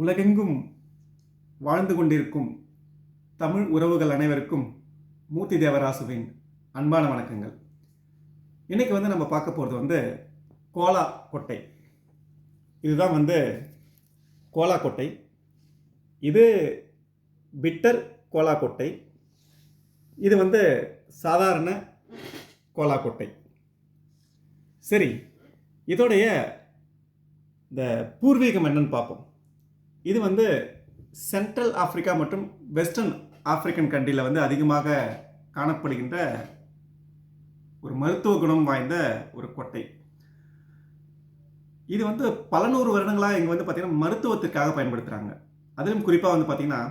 உலகெங்கும் வாழ்ந்து கொண்டிருக்கும் தமிழ் உறவுகள் அனைவருக்கும் மூர்த்தி தேவராசுவின் அன்பான வணக்கங்கள். இன்றைக்கி வந்து நம்ம பார்க்க போகிறது வந்து கோலா கொட்டை. இதுதான் வந்து கோலா கொட்டை. இது பிட்டர் கோலா கொட்டை. இது வந்து சாதாரண கோலா கொட்டை. சரி இதோடைய இந்த பூர்வீகம் என்னன்னு பார்ப்போம். இது வந்து சென்ட்ரல் ஆப்பிரிக்கா மற்றும் வெஸ்டர்ன் ஆப்பிரிக்கன் கண்ட்ரியில் வந்து அதிகமாக காணப்படுகின்ற ஒரு மருத்துவ குணம் வாய்ந்த ஒரு கொட்டை. இது வந்து பல நூறு வருடங்களாக இங்கே வந்து பார்த்திங்கன்னா மருத்துவத்திற்காக பயன்படுத்துகிறாங்க அதிலும் குறிப்பாக வந்து பார்த்திங்கன்னா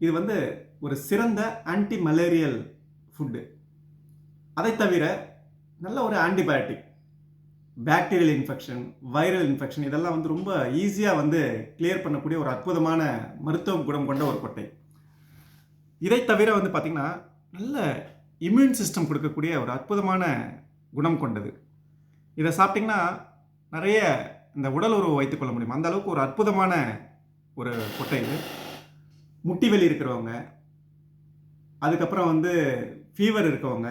இது வந்து ஒரு சிறந்த ஆன்டி மலேரியல் ஃபுட்டு அதை தவிர நல்ல ஒரு antibiotic bacterial infection viral infection இதெல்லாம் வந்து ரொம்ப ஈஸியாக வந்து கிளியர் பண்ணக்கூடிய ஒரு அற்புதமான மருத்துவ குணம் கொண்ட ஒரு கொட்டை. இதை தவிர வந்து பார்த்திங்கன்னா நல்ல இம்யூன் சிஸ்டம் கொடுக்கக்கூடிய ஒரு அற்புதமான குணம் கொண்டது. இதை சாப்பிட்டிங்கன்னா நிறைய இந்த உடல் உறவு வைத்துக்கொள்ள முடியும். அந்த அளவுக்கு ஒரு அற்புதமான ஒரு கொட்டை இது. முட்டி வெளி இருக்கிறவங்க அதுக்கப்புறம் வந்து ஃபீவர் இருக்கவங்க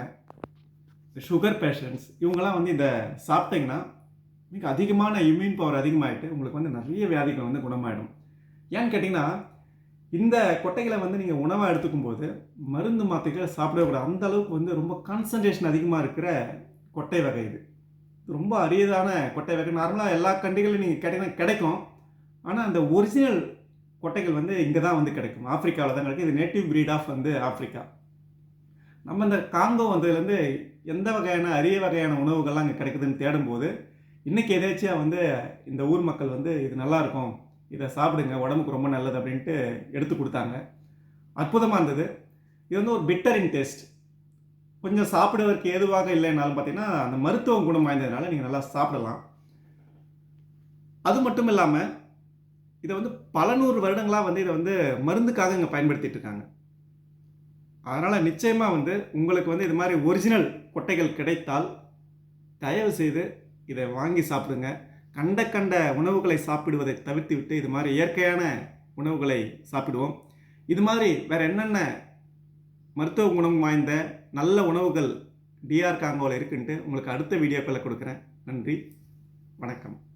சுகர் பேஷண்ட்ஸ் இவங்கெல்லாம் வந்து இதை சாப்பிட்டிங்கன்னா மிக அதிகமான இம்யூன் பவர் அதிகமாகிட்டு உங்களுக்கு வந்து நிறைய வியாதிகள் வந்து குணமாயிடும். ஏன்னு கேட்டிங்கன்னா இந்த கொட்டைகளை வந்து நீங்கள் உணவாக எடுத்துக்கும் போது மருந்து மாத்திரைகளை சாப்பிடக்கூடாது அந்த அளவுக்கு வந்து ரொம்ப கான்சன்ட்ரேஷன் அதிகமாக இருக்கிற கொட்டை வகை இது. ரொம்ப அரியதான கொட்டை வகை. நார்மலாக எல்லா கண்டிகளும் நீங்கள் கேட்டிங்கன்னா கிடைக்கும். ஆனால் அந்த ஒரிஜினல் கொட்டைகள் வந்து இங்கே தான் வந்து கிடைக்கும். ஆஃப்ரிக்காவில் தான் கிடைக்கும். இது நேட்டிவ் ப்ரீட் ஆஃப் வந்து ஆஃப்ரிக்கா நம்ம இந்த காங்கோ வந்ததுலேருந்து எந்த வகையான அரிய வகையான உணவுகள்லாம் இங்கே கிடைக்குதுன்னு தேடும்போது இன்றைக்கி எதேச்சியாக வந்து இந்த ஊர் மக்கள் வந்து இது நல்லா இருக்கும் இதை சாப்பிடுங்க உடம்புக்கு ரொம்ப நல்லது அப்படின்ட்டு எடுத்து கொடுத்தாங்க. அற்புதமாக இருந்தது. இது வந்து ஒரு பிட்டரின் டேஸ்ட் கொஞ்சம் சாப்பிடுவதற்கு ஏதுவாக இல்லைனாலும் பார்த்தீங்கன்னா அந்த மருத்துவ குணம் வாய்ந்ததுனால நீங்கள் நல்லா சாப்பிடலாம். அது மட்டும் இல்லாமல் இதை வந்து பல நூறு வருடங்களாக வந்து இதை வந்து மருந்துக்காக இங்கே பயன்படுத்திகிட்டு இருக்காங்க. அதனால் நிச்சயமாக வந்து உங்களுக்கு வந்து இது மாதிரி ஒரிஜினல் கொட்டைகள் கிடைத்தால் தயவு செய்து இதை வாங்கி சாப்பிடுங்க. கண்ட கண்ட உணவுகளை சாப்பிடுவதை தவிர்த்து விட்டு இது மாதிரி இயற்கையான உணவுகளை சாப்பிடுவோம். இது மாதிரி வேறு என்னென்ன மருத்துவ குணம் வாய்ந்த நல்ல உணவுகள் டிஆர் காங்கோவில் இருக்குன்ட்டு உங்களுக்கு அடுத்த வீடியோக்களை கொடுக்குறேன். நன்றி. வணக்கம்.